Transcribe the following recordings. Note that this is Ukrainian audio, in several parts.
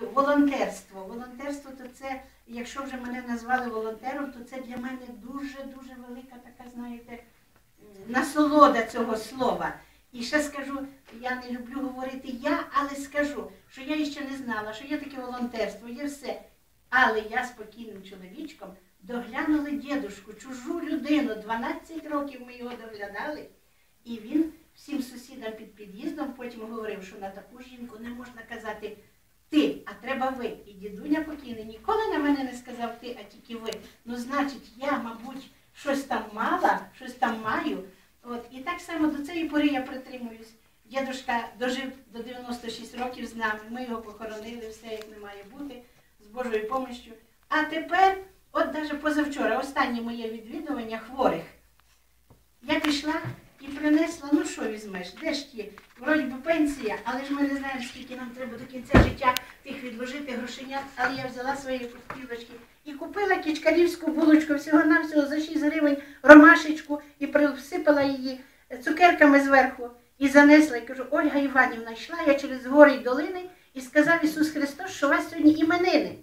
волонтерство. Волонтерство то це, якщо вже мене назвали волонтером, то це для мене дуже-дуже велика така, знаєте, насолода цього слова. І ще скажу, я не люблю говорити я, але скажу, що я ще не знала, що є таке волонтерство, є все. Але я спокійним чоловічком доглянули дідушку, чужу людину, 12 років ми його доглядали. І він всім сусідам під під'їздом потім говорив, що на таку жінку не можна казати ти, а треба ви. І дідуня покійний ніколи на мене не сказав ти, а тільки ви. Ну, значить, я, мабуть, щось там мала, щось там маю. От, і так само до цієї пори я притримуюсь. Дідушка дожив до 96 років з нами, ми його похоронили, все як не має бути, з Божою допомогою. А тепер, от навіть позавчора, останнє моє відвідування хворих. Я пішла і принесла, ну що візьмеш, де ж ті? Вроді би пенсія, але ж ми не знаємо, скільки нам треба до кінця життя тих відложити грошенят, але я взяла свої купілочки і купила кічкарівську булочку всього-навсього за 6 гривень ромашечку і присипала її цукерками зверху і занесла. І кажу, Ольга Іванівна, йшла я через гори й долини і сказав Ісус Христос, що у вас сьогодні іменини.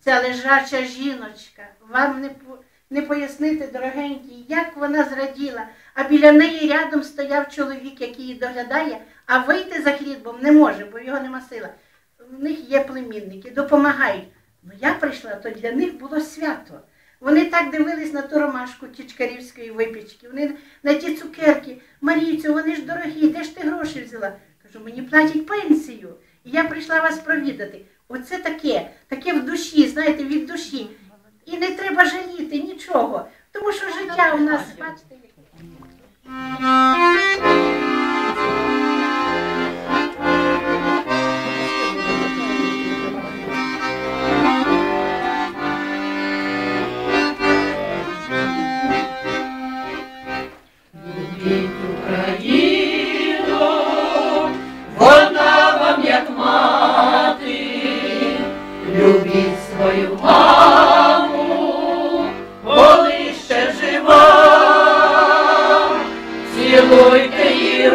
Ця лежача жіночка, вам не, по- не пояснити, дорогенькі, як вона зраділа, а біля неї рядом стояв чоловік, який її доглядає, а вийти за хлібом не може, бо його нема сила. В них є племінники, допомагають. Ну я прийшла, то для них було свято. Вони так дивились на ту ромашку тічкарівської випічки, вони на ті цукерки. Марійцю, вони ж дорогі, де ж ти гроші взяла? Кажу, мені платять пенсію. І я прийшла вас провідати. Оце таке, таке в душі, знаєте, від душі. І не треба жаліти нічого, тому що життя у нас, бачите, цілуйте її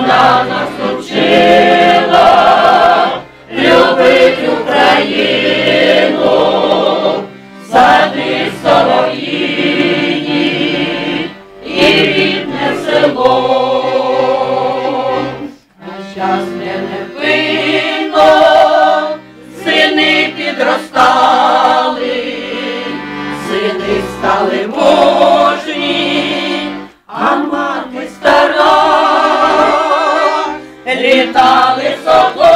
Вона нас учила. Любить Україну, сади солов'їні і рідне село. А щас не невинно, сини підростали, сини стали мужні, اللي طالب صبور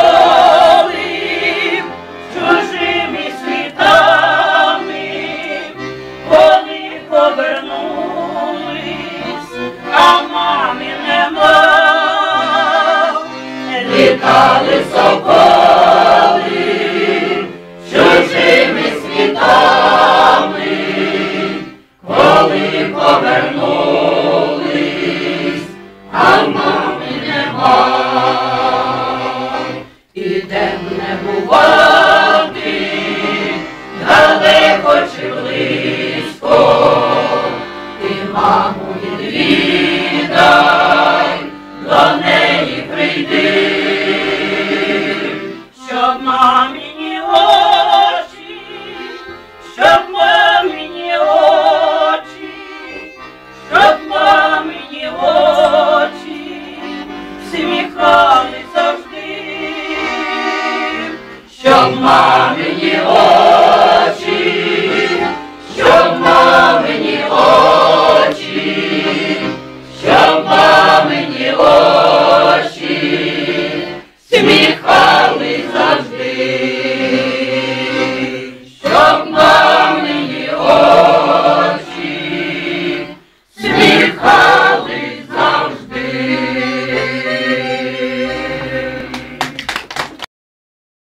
Jump, mommy.